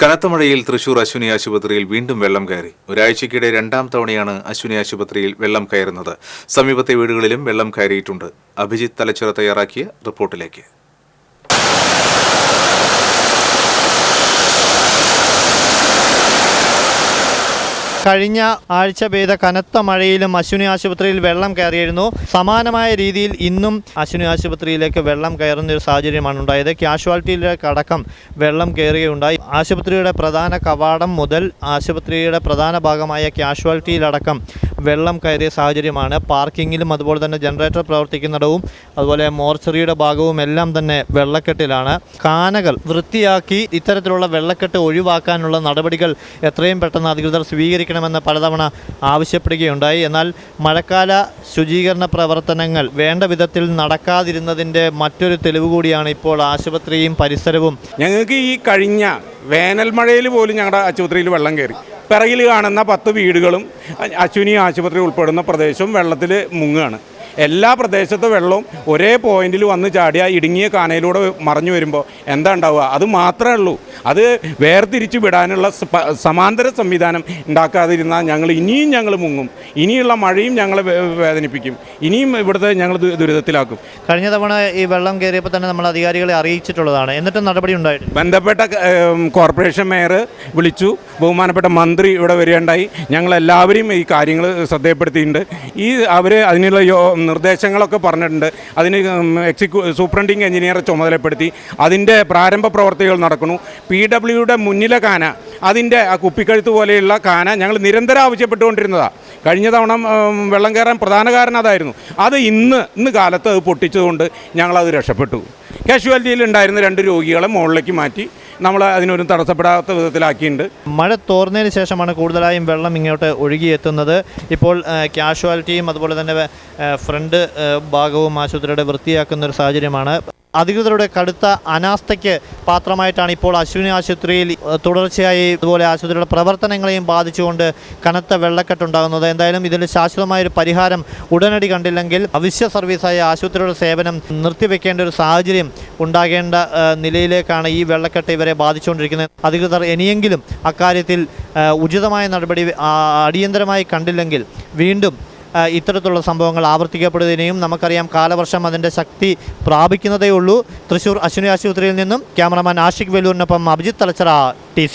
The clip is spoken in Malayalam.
കനത്ത മഴയിൽ തൃശൂർ അശ്വിനി ആശുപത്രിയിൽ വീണ്ടും വെള്ളം കയറി. ഒരാഴ്ചയ്ക്കിടെ രണ്ടാം തവണയാണ് അശ്വിനി ആശുപത്രിയിൽ വെള്ളം കയറുന്നത്. സമീപത്തെ വീടുകളിലും വെള്ളം കയറിയിട്ടുണ്ട്. അഭിജിത്ത് തലച്ചിറ തയ്യാറാക്കിയ റിപ്പോർട്ടിലേക്ക്. കഴിഞ്ഞ ആഴ്ച പെയ്ത കനത്ത മഴയിലും അശ്വിനി ആശുപത്രിയിൽ വെള്ളം കയറിയിരുന്നു. സമാനമായ രീതിയിൽ ഇന്നും അശ്വിനി ആശുപത്രിയിലേക്ക് വെള്ളം കയറുന്ന ഒരു സാഹചര്യമാണ് ഉണ്ടായത്. ക്യാഷ്വാലിറ്റിയിലേക്ക് അടക്കം വെള്ളം കയറുകയുണ്ടായി. ആശുപത്രിയുടെ പ്രധാന കവാടം മുതൽ ആശുപത്രിയുടെ പ്രധാന ഭാഗമായ ക്യാഷ്വാലിറ്റിയിലടക്കം വെള്ളം കയറിയ സാഹചര്യമാണ്. പാർക്കിങ്ങിലും അതുപോലെ തന്നെ ജനറേറ്റർ പ്രവർത്തിക്കുന്നിടവും അതുപോലെ മോർച്ചറിയുടെ ഭാഗവും എല്ലാം തന്നെ വെള്ളക്കെട്ടിലാണ്. കാനകൾ വൃത്തിയാക്കി ഇത്തരത്തിലുള്ള വെള്ളക്കെട്ട് ഒഴിവാക്കാനുള്ള നടപടികൾ എത്രയും പെട്ടെന്ന് അധികൃതർ സ്വീകരിക്കണമെന്ന് പലതവണ ആവശ്യപ്പെടുകയുണ്ടായി. എന്നാൽ മഴക്കാല ശുചീകരണ പ്രവർത്തനങ്ങൾ വേണ്ട വിധത്തിൽ നടക്കാതിരുന്നതിന്റെ മറ്റൊരു തെളിവ് കൂടിയാണ് ഇപ്പോൾ ആശുപത്രിയും പരിസരവും. ഞങ്ങൾക്ക് ഈ കഴിഞ്ഞ വേനൽ മഴയിൽ പോലും ഞങ്ങളുടെ ആശുപത്രിയിൽ വെള്ളം കയറി. പിറകിൽ കാണുന്ന പത്ത് വീടുകളും അശ്വിനി ആശുപത്രി ഉൾപ്പെടുന്ന പ്രദേശവും വെള്ളത്തിൽ മുങ്ങുകയാണ്. എല്ലാ പ്രദേശത്തെ വെള്ളവും ഒരേ പോയിന്റിൽ വന്ന് ചാടിയ ഇടുങ്ങിയ കാനയിലൂടെ മറഞ്ഞു വരുമ്പോൾ എന്താ ഉണ്ടാവുക? അത് മാത്രമേ ഉള്ളൂ. അത് വേർതിരിച്ചു വിടാനുള്ള സമാന്തര സംവിധാനം ഉണ്ടാക്കാതിരുന്നാൽ ഞങ്ങൾ ഇനിയും ഞങ്ങൾ മുങ്ങും. ഇനിയുള്ള മഴയും ഞങ്ങളെ വേദനിപ്പിക്കും. ഇനിയും ഇവിടുത്തെ ഞങ്ങൾ ദുരിതത്തിലാക്കും. കഴിഞ്ഞ തവണ ഈ വെള്ളം കയറിയപ്പോൾ തന്നെ നമ്മൾ അധികാരികളെ അറിയിച്ചിട്ടുള്ളതാണ്. എന്നിട്ടും നടപടി ഉണ്ടായിട്ടില്ല. ബന്ധപ്പെട്ട കോർപ്പറേഷൻ മേയർ വിളിച്ചു. ബഹുമാനപ്പെട്ട മന്ത്രി ഇവിടെ വരികയുണ്ടായി. ഞങ്ങളെല്ലാവരെയും ഈ കാര്യങ്ങൾ ശ്രദ്ധയപ്പെടുത്തിയിട്ടുണ്ട്. ഈ അവർ അതിനുള്ള യോ നിർദ്ദേശങ്ങളൊക്കെ പറഞ്ഞിട്ടുണ്ട്. അതിന് എക്സിക്യൂ സൂപ്രണ്ടിങ് എഞ്ചിനീയറെ ചുമതലപ്പെടുത്തി. അതിന്റെ പ്രാരംഭ പ്രവർത്തികൾ നടക്കുന്നു. പി ഡബ്ല്യുയുടെ മുന്നിലെ കാന അതിന്റെ ആ കുപ്പിക്കഴുത്ത് പോലെയുള്ള കാന ഞങ്ങൾ നിരന്തരം ആവശ്യപ്പെട്ടുകൊണ്ടിരുന്നതാണ് കഴിഞ്ഞ തവണ വെള്ളം കയറാൻ പ്രധാന കാരണം അതായിരുന്നു. അത് ഇന്ന് ഇന്ന് കാലത്ത് അത് പൊട്ടിച്ചതുകൊണ്ട് ഞങ്ങളത് രക്ഷപ്പെട്ടു. കാഷ്വാലിറ്റിയിൽ ഉണ്ടായിരുന്ന രണ്ട് രോഗികളെ മുകളിലേക്ക് മാറ്റി. നമ്മൾ അതിനൊരു തടസ്സപ്പെടാത്ത വിധത്തിലാക്കിയിട്ടുണ്ട്. മഴ തോർന്നതിന് ശേഷമാണ് കൂടുതലായും വെള്ളം ഇങ്ങോട്ട് ഒഴുകിയെത്തുന്നത്. ഇപ്പോൾ കാഷ്വാലിറ്റിയും അതുപോലെ തന്നെ ഫ്രണ്ട് ഭാഗവും ആശുപത്രിയുടെ വൃത്തിയാക്കുന്ന ഒരു സാഹചര്യമാണ്. അധികൃതരുടെ കടുത്ത അനാസ്ഥയ്ക്ക് പാത്രമായിട്ടാണ് ഇപ്പോൾ അശ്വിനി ആശുപത്രിയിൽ തുടർച്ചയായി ഇതുപോലെ ആശുപത്രിയുടെ പ്രവർത്തനങ്ങളെയും ബാധിച്ചുകൊണ്ട് കനത്ത വെള്ളക്കെട്ടുണ്ടാകുന്നത് എന്തായാലും ഇതിൽ ശാശ്വതമായൊരു പരിഹാരം ഉടനടി കണ്ടില്ലെങ്കിൽ അവശ്യ സർവീസായ ആശുപത്രിയുടെ സേവനം നിർത്തിവെക്കേണ്ട ഒരു സാഹചര്യം ഉണ്ടാകേണ്ട നിലയിലേക്കാണ് ഈ വെള്ളക്കെട്ട് ഇവരെ ബാധിച്ചുകൊണ്ടിരിക്കുന്നത്. അധികൃതർ ഇനിയെങ്കിലും അക്കാര്യത്തിൽ ഉചിതമായ നടപടി അടിയന്തരമായി കണ്ടില്ലെങ്കിൽ വീണ്ടും ഇത്തരത്തിലുള്ള സംഭവങ്ങൾ ആവർത്തിക്കപ്പെടുന്നതിനെയും നമുക്കറിയാം കാലവർഷം അതിന്റെ ശക്തി പ്രാപിക്കുന്നതേ ഉള്ളൂ. തൃശൂർ അശ്വിനി ആശുപത്രിയിൽ നിന്നും ക്യാമറമാൻ ആഷിഖ് വെല്ലൂരിനൊപ്പം അഭിജിത്ത് തലച്ചറ ടി